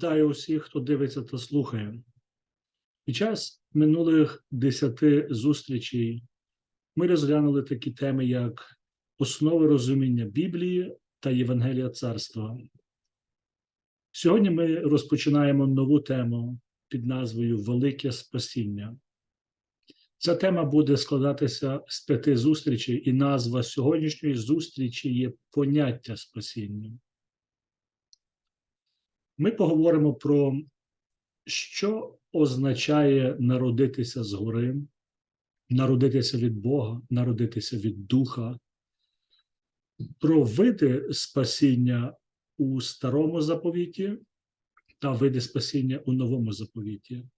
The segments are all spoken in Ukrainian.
Вітаю усіх, хто дивиться та слухає. Під час минулих десяти зустрічей ми розглянули такі теми, як основи розуміння Біблії та Євангелія Царства. Сьогодні ми розпочинаємо нову тему під назвою Велике Спасіння. Ця тема буде складатися з п'яти зустрічей, і назва сьогоднішньої зустрічі є поняття спасіння. Ми поговоримо про що означає народитися згори, народитися від Бога, народитися від Духа, про види спасіння у старому заповіті та види спасіння у новому заповіті,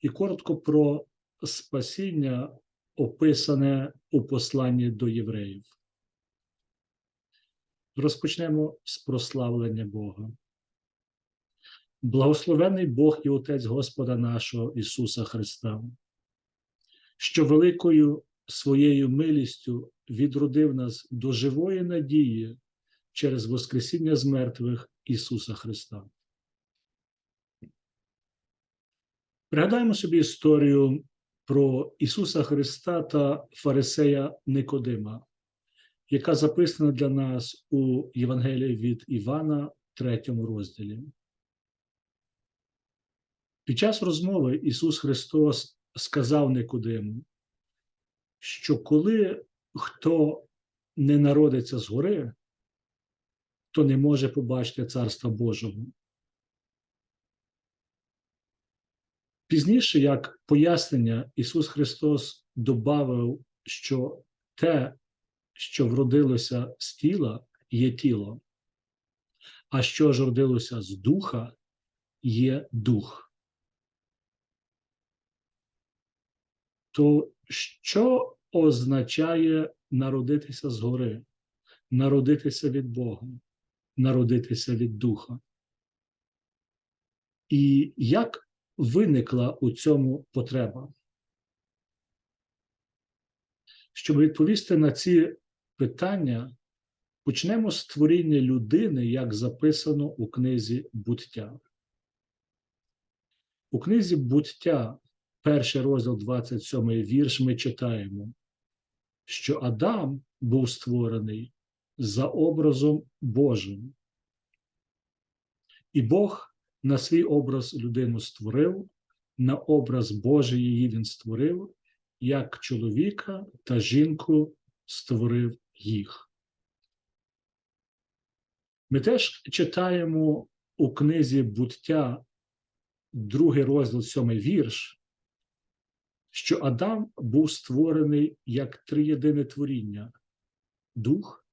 і коротко про спасіння, описане у посланні до євреїв. Розпочнемо з прославлення Бога. Благословений Бог і Отець Господа нашого Ісуса Христа, що великою своєю милістю відродив нас до живої надії через Воскресіння з мертвих Ісуса Христа. Пригадаємо собі історію про Ісуса Христа та Фарисея Никодима, яка записана для нас у Євангелії від Івана, третьому розділі. Під час розмови Ісус Христос сказав Никодиму, що коли хто не народиться згори, то не може побачити Царства Божого. Пізніше, як пояснення, Ісус Христос добавив, що те, що вродилося з тіла, є тіло, а що ж родилося з духа, є дух. То що означає народитися згори, народитися від Бога, народитися від Духа? І як виникла у цьому потреба? Щоб відповісти на ці питання, почнемо з творіння людини, як записано у книзі буття. У книзі буття перший розділ, 27 вірш, ми читаємо, що Адам був створений за образом Божим. І Бог на свій образ людину створив, на образ Божий її він створив, як чоловіка та жінку створив їх. Ми теж читаємо у книзі буття, другий розділ, сьомий вірш, що Адам був створений як триєдине творіння дух,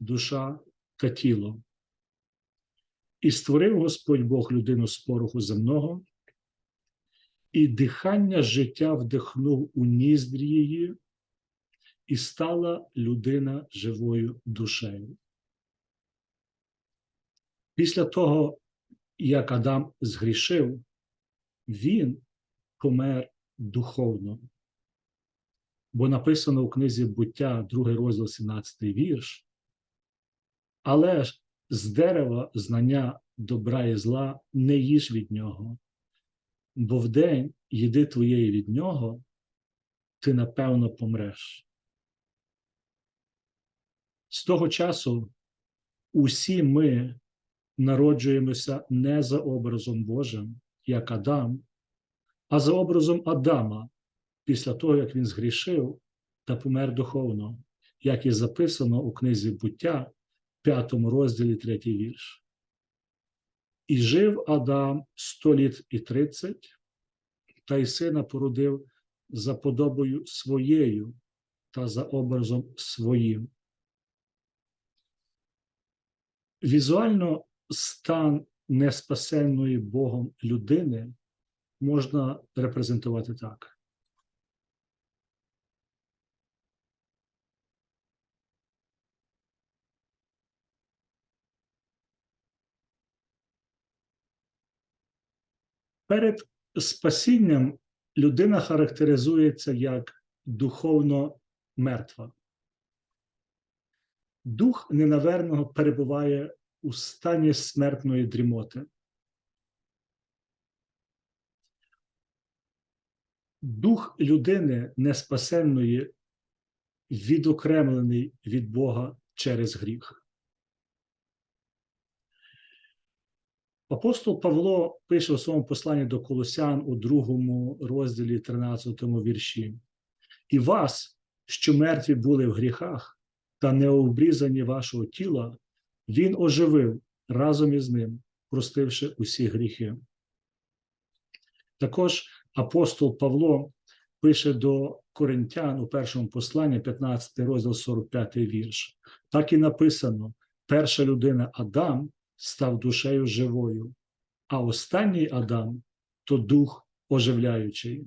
душа та тіло. І створив Господь Бог людину з пороху земного, і дихання життя вдихнув у ніздрі її, і стала людина живою душею. Після того, як Адам згрішив, він помер духовно. Бо написано у книзі буття, 2 розділ, 17 вірш. Але ж з дерева знання добра і зла не їж від нього, бо вдень їди твоєї від нього, ти напевно помреш. З того часу усі ми народжуємося не за образом Божим, як Адам, а за образом Адама, після того, як він згрішив та помер духовно, як і записано у книзі буття, п'ятому розділі третій вірш. І жив Адам сто літ і тридцять, та й сина породив за подобою своєю та за образом своїм. Візуально стан неспасенної Богом людини можна репрезентувати так. Перед спасінням людина характеризується як духовно мертва. Дух ненаверного перебуває у стані смертної дрімоти. Дух людини неспасенної відокремлений від Бога через гріх. Апостол Павло пише у своєму посланні до Колосян у другому розділі 13 вірші. І вас, що мертві були в гріхах та не обрізані вашого тіла, він оживив разом із ним, простивши усі гріхи. Також апостол Павло пише до Коринтян у першому посланні, 15 розділ 45 вірш. Так і написано: перша людина Адам став душею живою, а останній Адам то дух оживляючий.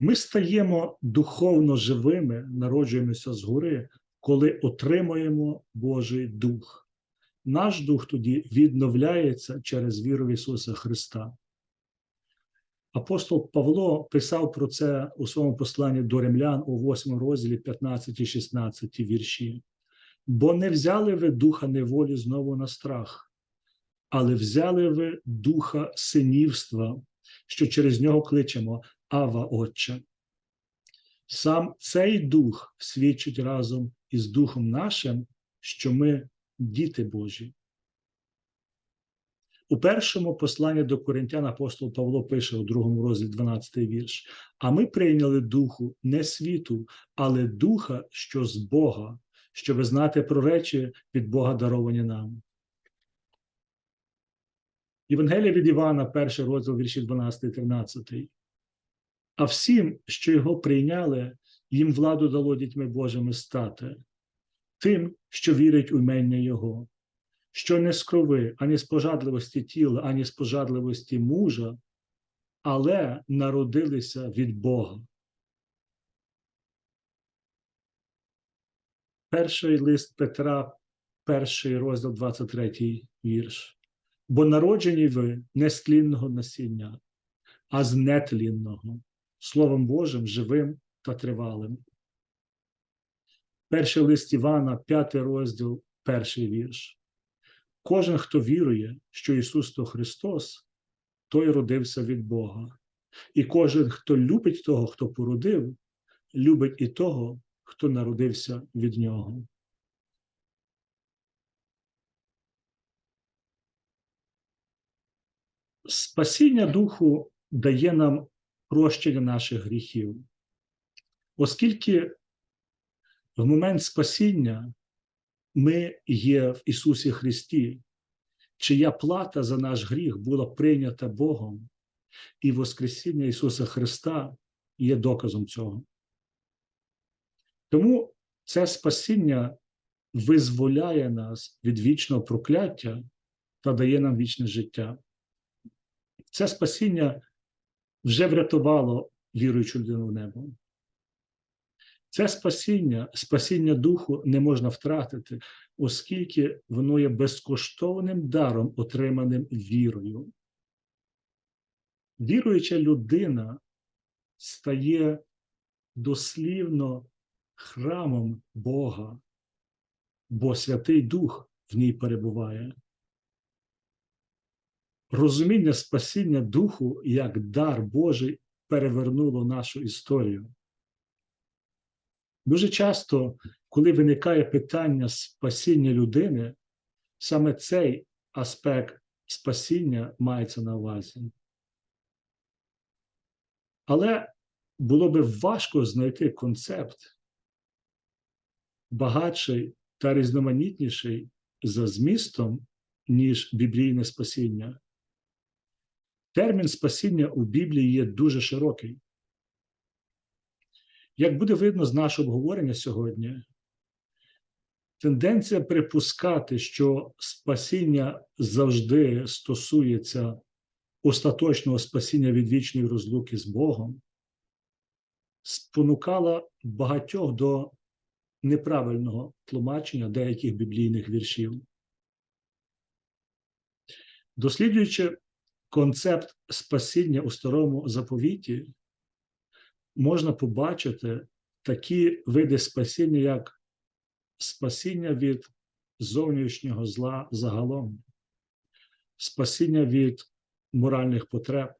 Ми стаємо духовно живими, народжуємося згори, коли отримуємо Божий дух. Наш дух тоді відновляється через віру в Ісуса Христа. Апостол Павло писав про це у своєму посланні до римлян у 8 розділі 15 і 16 вірші. Бо не взяли ви духа неволі знову на страх, але взяли ви духа синівства, що через нього кличемо Ава Отче. Сам цей дух свідчить разом із Духом нашим, що ми діти Божі. У першому посланні до Коринтян апостол Павло пише у другому розділі 12 вірш: А ми прийняли духу не світу, але духа, що з Бога, щоб знати про речі від Бога даровані нам. Євангелія від Івана, перший розділ вірші 12, 13. А всім, що його прийняли, їм владу дало дітьми Божими стати, тим, що вірить у імення Його, що не з крови, ані з пожадливості тіла, ані з пожадливості мужа, але народилися від Бога. Перший лист Петра, перший розділ 23 вірш. Бо народжені ви не з тлінного насіння, а з нетлінного, Словом Божим, живим та тривалим. Перший лист Івана, п'ятий розділ, перший вірш. Кожен, хто вірує, що Ісус то Христос, той родився від Бога. І кожен, хто любить того, хто породив, любить і того, хто народився від Нього. Спасіння Духу дає нам прощення наших гріхів, оскільки в момент спасіння ми є в Ісусі Христі, чия плата за наш гріх була прийнята Богом, і Воскресіння Ісуса Христа є доказом цього. Тому це спасіння визволяє нас від вічного прокляття та дає нам вічне життя. Це спасіння вже врятувало віруючу людину в небо. Це спасіння, спасіння духу не можна втратити, оскільки воно є безкоштовним даром, отриманим вірою. Віруюча людина стає дослівно храмом Бога, бо Святий Дух в ній перебуває. Розуміння спасіння Духу як дар Божий перевернуло нашу історію. Дуже часто, коли виникає питання спасіння людини, саме цей аспект спасіння мається на увазі. Але було би важко знайти концепт багатший та різноманітніший за змістом, ніж біблійне спасіння. Термін спасіння у Біблії є дуже широкий. Як буде видно з нашого обговорення сьогодні, тенденція припускати, що спасіння завжди стосується остаточного спасіння від вічної розлуки з Богом, спонукала багатьох до неправильного тлумачення деяких біблійних віршів. Досліджуючи концепт спасіння у старому заповіті, можна побачити такі види спасіння, як спасіння від зовнішнього зла загалом, спасіння від моральних потреб,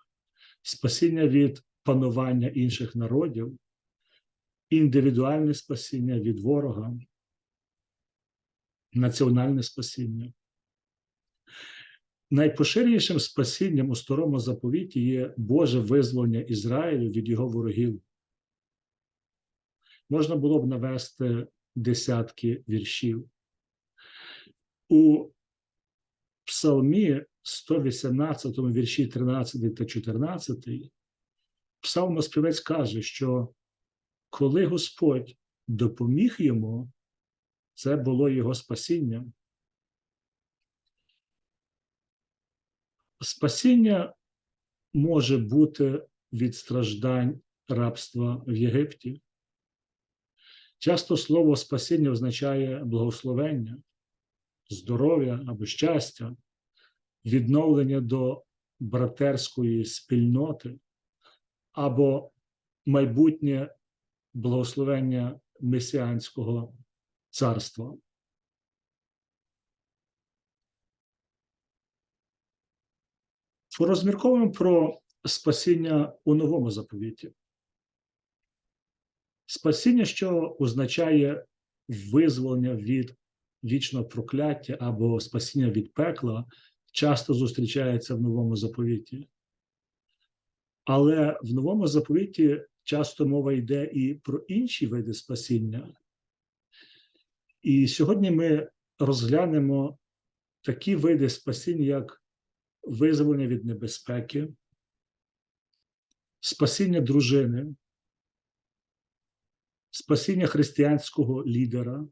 спасіння від панування інших народів, індивідуальне спасіння від ворога, національне спасіння. Найпоширенішим спасінням у старому заповіті є Боже визволення Ізраїлю від його ворогів. Можна було б навести десятки віршів. У Псалмі 118 вірші 13 та 14 псалмоспівець каже, що коли Господь допоміг йому, це було його спасіння. Спасіння може бути від страждань рабства в Єгипті. Часто слово спасіння означає благословення, здоров'я або щастя, відновлення до братерської спільноти або майбутнє благословення месіанського царства. Порозмірковуємо про спасіння у новому заповіті. Спасіння, що означає визволення від вічного прокляття або спасіння від пекла, часто зустрічається в новому заповіті. Але в новому заповіті часто мова йде і про інші види спасіння. І сьогодні ми розглянемо такі види спасіння, як визволення від небезпеки, спасіння дружини, спасіння християнського лідера,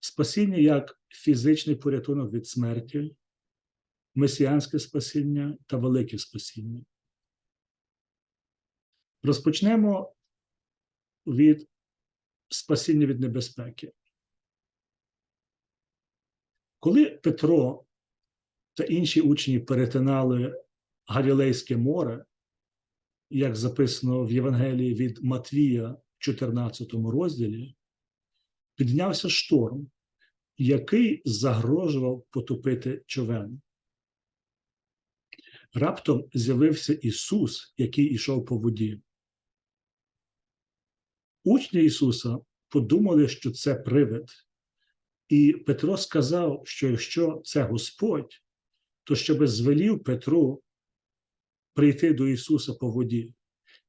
спасіння як фізичний порятунок від смерті, месіанське спасіння та велике спасіння. Розпочнемо від спасіння від небезпеки. Коли Петро та інші учні перетинали Галілейське море, як записано в Євангелії від Матвія в 14 розділі, піднявся шторм, який загрожував потопити човен. Раптом з'явився Ісус, який ішов по воді. Учні Ісуса подумали, що це привид. І Петро сказав, що якщо це Господь, то щоб звелів Петру прийти до Ісуса по воді.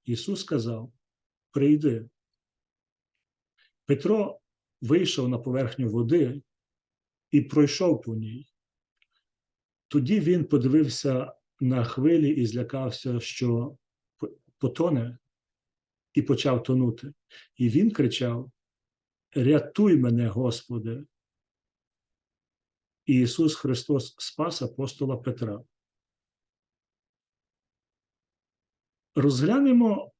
Ісус сказав: Прийди. Петро вийшов на поверхню води і пройшов по ній. Тоді він подивився на хвилі і злякався, що потоне, і почав тонути. І він кричав: Рятуй мене, Господи! І Ісус Христос спас апостола Петра. Розглянемо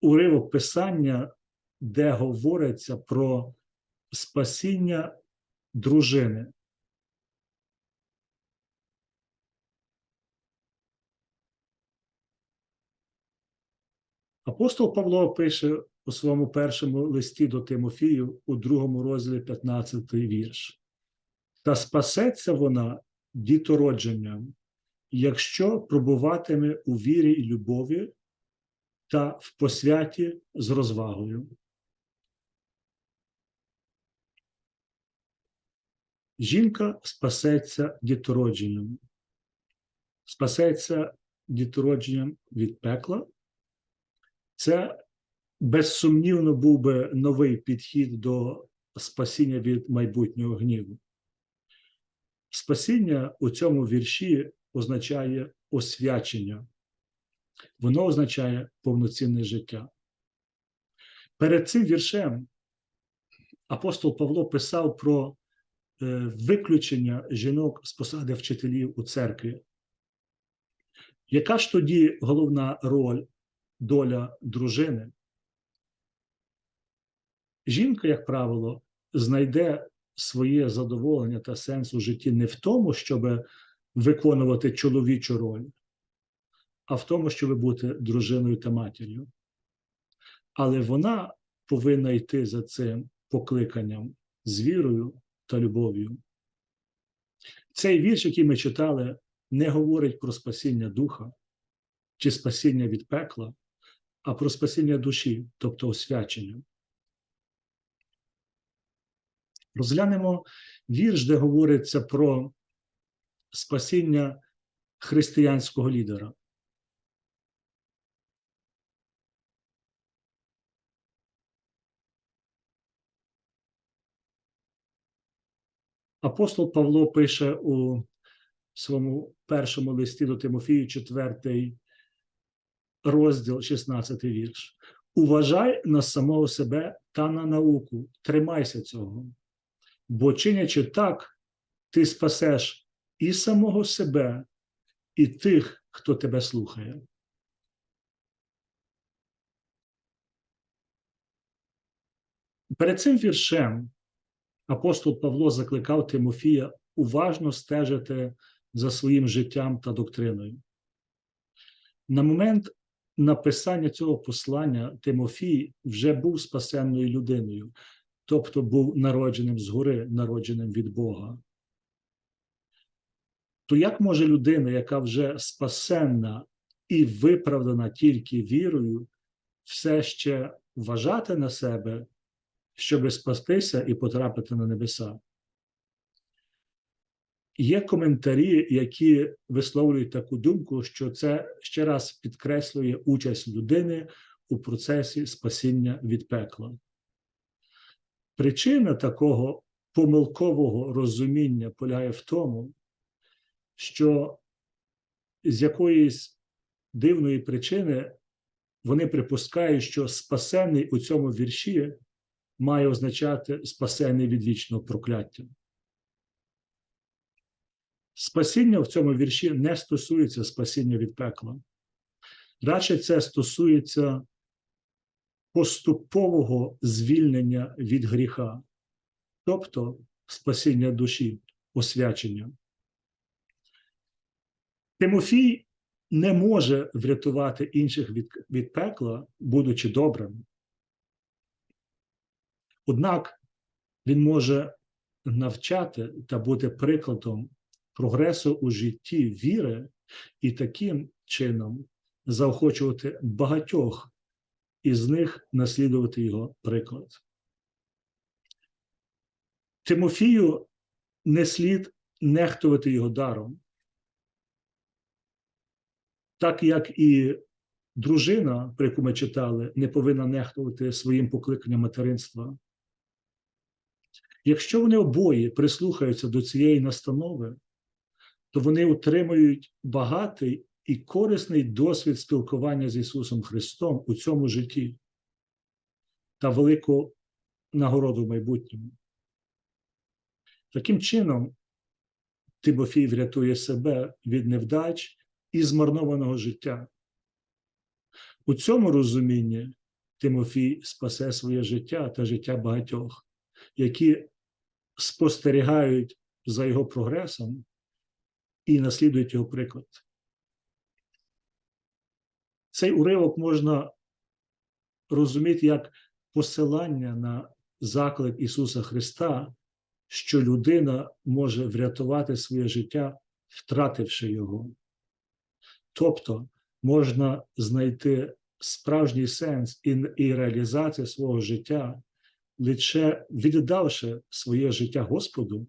уривок Писання, де говориться про спасіння дружини. Апостол Павло пише у своєму першому листі до Тимофію у другому розділі 15 вірш. Та спасеться вона дітородженням, якщо пробуватиме у вірі і любові та в посвяті з розвагою. Жінка спасеться дітородженням, спасеться дітородженням від пекла. Це безсумнівно був би новий підхід до спасіння від майбутнього гніву. Спасіння у цьому вірші означає освячення, воно означає повноцінне життя. Перед цим віршем апостол Павло писав про е, виключення жінок з посади вчителів у церкві. Яка ж тоді головна роль доля дружини? Жінка, як правило, знайде своє задоволення та сенс у житті не в тому, щоб виконувати чоловічу роль, а в тому, щоб бути дружиною та матір'ю. Але вона повинна йти за цим покликанням з вірою та любов'ю. Цей вірш, який ми читали, не говорить про спасіння духа, чи спасіння від пекла, а про спасіння душі, тобто освячення. Розглянемо вірш, де говориться про спасіння християнського лідера. Апостол Павло пише у своєму першому листі до Тимофію, 4 розділ, 16 вірш. Уважай на самого себе та на науку, тримайся цього, бо чинячи так, ти спасеш і самого себе, і тих, хто тебе слухає. Перед цим віршем апостол Павло закликав Тимофія уважно стежити за своїм життям та доктриною. На момент написання цього послання Тимофій вже був спасенною людиною, тобто був народженим згори, народженим від Бога. То як може людина, яка вже спасенна і виправдана тільки вірою, все ще вважати на себе, щоб спастися і потрапити на небеса? Є коментарі, які висловлюють таку думку, що це ще раз підкреслює участь людини у процесі спасіння від пекла. Причина такого помилкового розуміння полягає в тому, що з якоїсь дивної причини вони припускають, що спасений у цьому вірші має означати спасений від вічного прокляття. Спасіння в цьому вірші не стосується спасіння від пекла. Радше це стосується поступового звільнення від гріха, тобто спасіння душі, освячення. Тимофій не може врятувати інших від, від пекла, будучи добрим. Однак він може навчати та бути прикладом прогресу у житті віри і таким чином заохочувати багатьох із них наслідувати його приклад. Тимофію не слід нехтувати його даром, так як і дружина, про яку ми читали, не повинна нехтувати своїм покликанням материнства. Якщо вони обоє прислухаються до цієї настанови, то вони отримують багатий і корисний досвід спілкування з Ісусом Христом у цьому житті та велику нагороду в майбутньому. Таким чином, Тимофій врятує себе від невдач і змарнованого життя. У цьому розумінні Тимофій спасе своє життя та життя багатьох, які спостерігають за його прогресом і наслідують його приклад. Цей уривок можна розуміти як посилання на заклик Ісуса Христа, що людина може врятувати своє життя, втративши його. Тобто можна знайти справжній сенс і, і реалізацію свого життя, лише віддавши своє життя Господу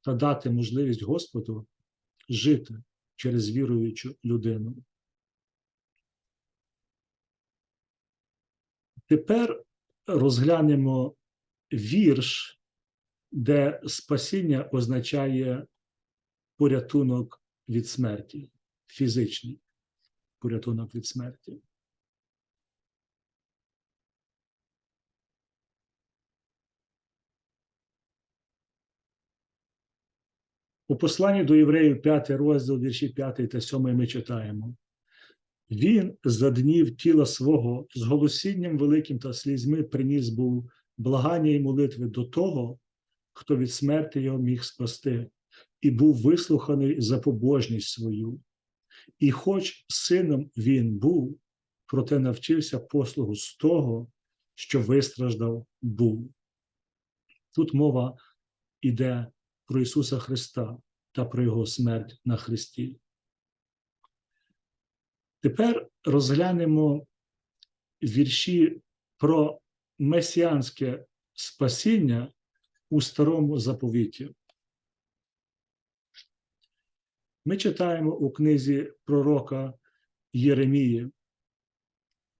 та дати можливість Господу жити через віруючу людину. Тепер розглянемо вірш, де спасіння означає порятунок від смерті, фізичний порятунок від смерті. У посланні до євреїв 5 розділ, вірші 5 та 7 ми читаємо. Він за днів тіла свого з голосінням великим та слізьми приніс був благання і молитви до того, хто від смерти його міг спасти, і був вислуханий за побожність свою. І хоч сином він був, проте навчився послугу з того, що вистраждав був. Тут мова йде про Ісуса Христа та про Його смерть на Христі. Тепер розглянемо вірші про месіанське спасіння у старому заповіті. Ми читаємо у книзі пророка Єремії,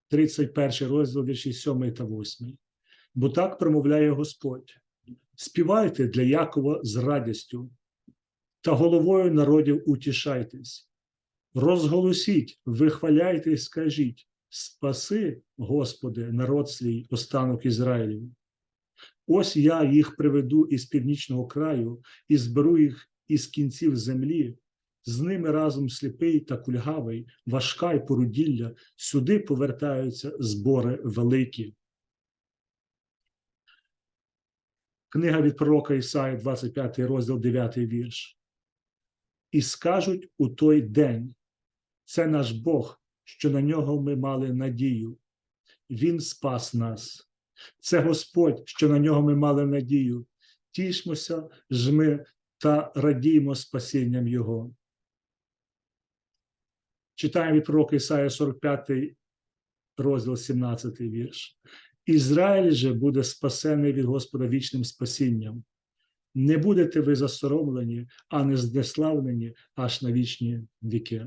31 розділ вірші 7 та 8. Бо так промовляє Господь: співайте для Якова з радістю, та головою народів утішайтесь, розголосіть, вихваляйте і скажіть: Спаси, Господи, народ свій, останок Ізраїлів. Ось я їх приведу із північного краю і зберу їх із кінців землі, з ними разом сліпий та кульгавий, важка й поруділля, сюди повертаються збори великі. Книга від пророка Ісаї, 25 розділ, 9 вірш. І скажуть у той день: це наш Бог, що на нього ми мали надію. Він спас нас. Це Господь, що на нього ми мали надію. Тішмося ж ми та радіємо спасінням Його. Читаємо від пророка Ісая 45 розділ 17 вірш. Ізраїль же буде спасений від Господа вічним спасінням. Не будете ви засоромлені, а не знеславлені аж на вічні віки.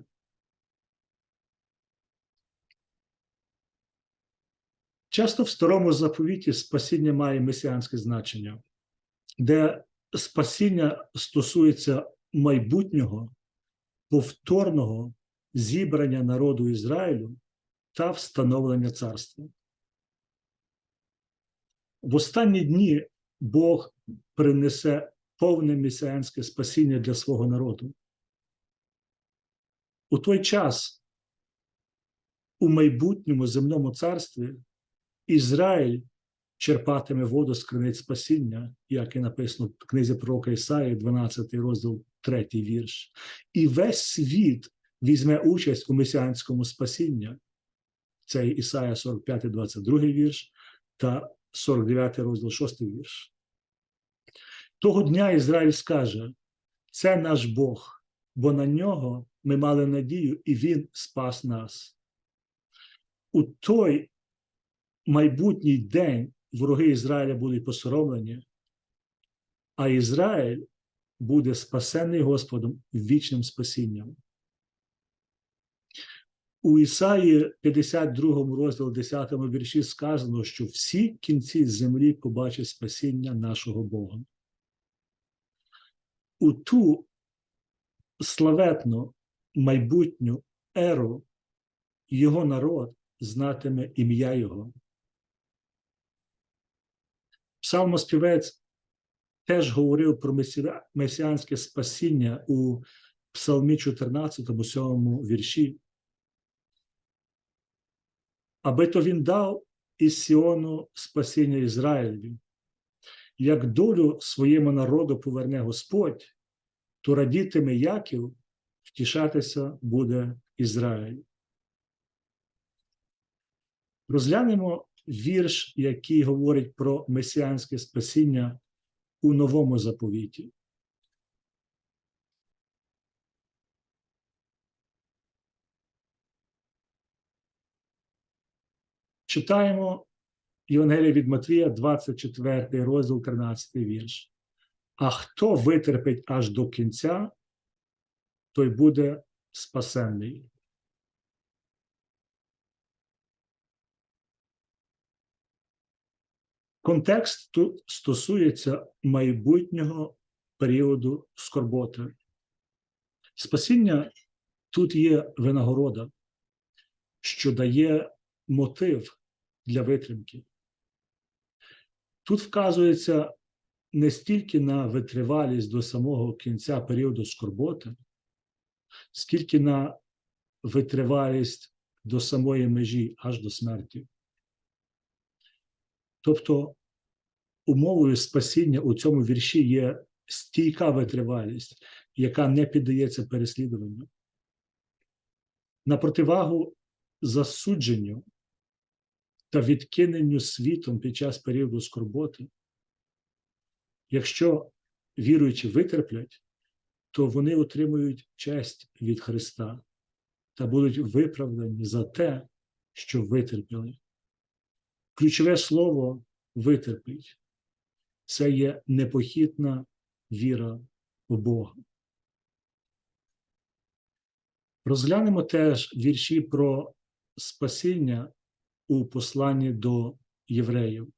Часто в старому заповіті спасіння має месіанське значення, де спасіння стосується майбутнього, повторного зібрання народу Ізраїлю та встановлення царства. В останні дні Бог принесе повне месіанське спасіння для свого народу. У той час у майбутньому земному царстві Ізраїль черпатиме воду з криниць спасіння, як і написано в книзі пророка Ісаї, 12 розділ, 3 вірш. І весь світ візьме участь у месіанському спасінні. Це Ісая 45, 22 вірш та 49 розділ, 6 вірш. Того дня Ізраїль скаже: це наш Бог, бо на нього ми мали надію, і Він спас нас. У той майбутній день вороги Ізраїля будуть посоромлені, а Ізраїль буде спасений Господом вічним спасінням. У Ісаї 52 розділі 10 вірші сказано, що всі кінці землі побачать спасіння нашого Бога. У ту славетну майбутню еру його народ знатиме ім'я Його. Псалмоспівець теж говорив про месіанське спасіння у Псалмі 14, 7 вірші. Аби то він дав із Сіону спасіння Ізраїлю. Як долю своєму народу поверне Господь, то радітиме Яків, втішатися буде Ізраїль. Розглянемо вірш, який говорить про месіанське спасіння у новому заповіті. Читаємо Євангелія від Матвія, 24 розділ, 13 вірш. А хто витерпить аж до кінця, той буде спасенний. Контекст тут стосується майбутнього періоду скорботи. Спасіння тут є винагорода, що дає мотив для витримки. Тут вказується не стільки на витривалість до самого кінця періоду скорботи, скільки на витривалість до самої межі аж до смерті. Тобто умовою спасіння у цьому вірші є стійка витривалість, яка не піддається переслідуванню. На противагу засудженню та відкиненню світом під час періоду скорботи, якщо віруючі витерплять, то вони отримують честь від Христа, та будуть виправдані за те, що витерпіли. Ключове слово витерпіть це є непохитна віра в Бога. Розглянемо теж вірші про спасіння у посланні до євреїв.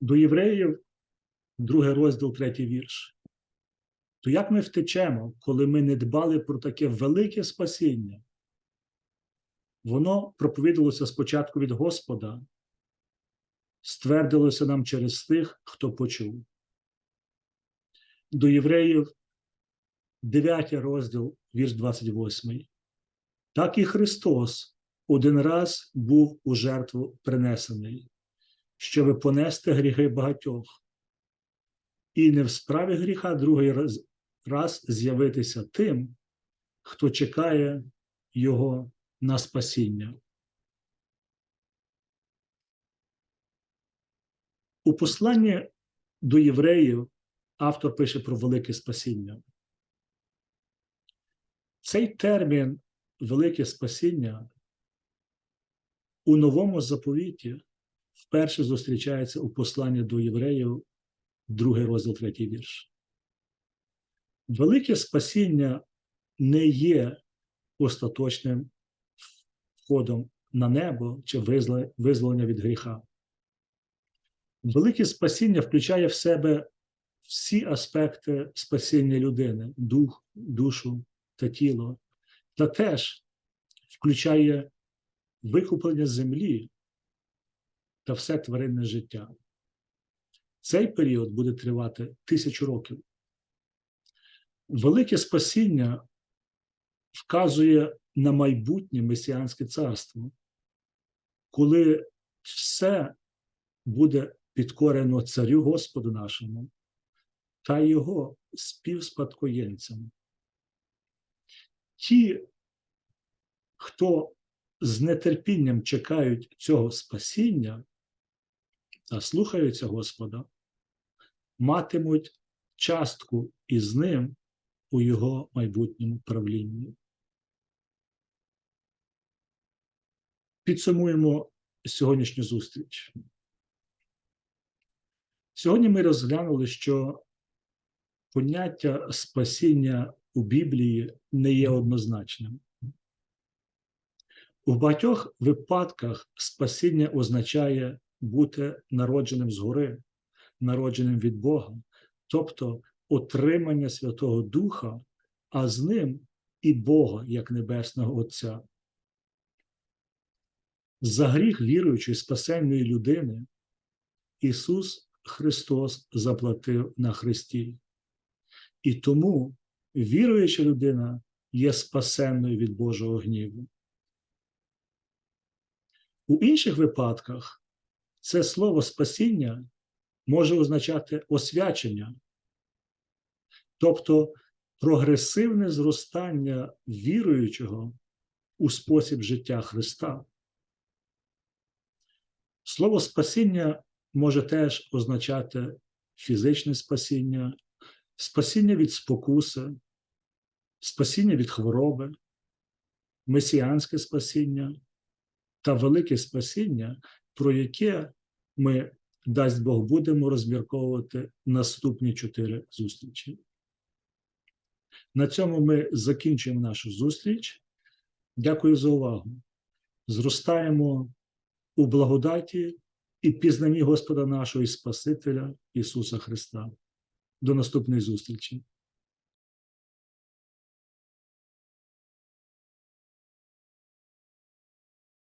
До євреїв, другий розділ, третій вірш. То як ми втечемо, коли ми не дбали про таке велике спасіння? Воно проповідалося спочатку від Господа, ствердилося нам через тих, хто почув. До євреїв, 9 розділ, вірш 28. Так і Христос один раз був у жертву принесений, щоби понести гріхи багатьох, і не в справі гріха другий раз, раз з'явитися тим, хто чекає Його на спасіння. У посланні до євреїв автор пише про велике спасіння. Цей термін велике спасіння у новому заповіті вперше зустрічається у посланні до євреїв, другий розділ, третій вірш. Велике спасіння не є остаточним входом на небо чи визволення від гріха. Велике спасіння включає в себе всі аспекти спасіння людини, дух, душу та тіло, та теж включає викуплення землі та все тваринне життя. Цей період буде тривати тисячу років. Велике спасіння вказує на майбутнє месіанське царство, коли все буде підкорено царю Господу нашому та його співспадкоємцям. Ті, хто з нетерпінням чекають цього спасіння та слухаються Господа, матимуть частку із ним у його майбутньому правлінні. Підсумуємо сьогоднішню зустріч. Сьогодні ми розглянули, що поняття спасіння у Біблії не є однозначним. У багатьох випадках спасіння означає бути народженим згори, народженим від Бога, тобто отримання Святого Духа, а з ним і Бога як Небесного Отця. За гріх віруючої спасенної людини Ісус Христос заплатив на Христі. І тому віруюча людина є спасенною від Божого гніву. У інших випадках це слово спасіння може означати освячення, тобто прогресивне зростання віруючого у спосіб життя Христа. Слово спасіння може теж означати фізичне спасіння, спасіння від спокуси, спасіння від хвороби, месіанське спасіння та велике спасіння, про яке ми, дасть Бог, будемо розмірковувати наступні чотири зустрічі. На цьому ми закінчуємо нашу зустріч. Дякую за увагу. Зростаємо у благодаті і пізнанні Господа нашого і Спасителя Ісуса Христа. До наступної зустрічі.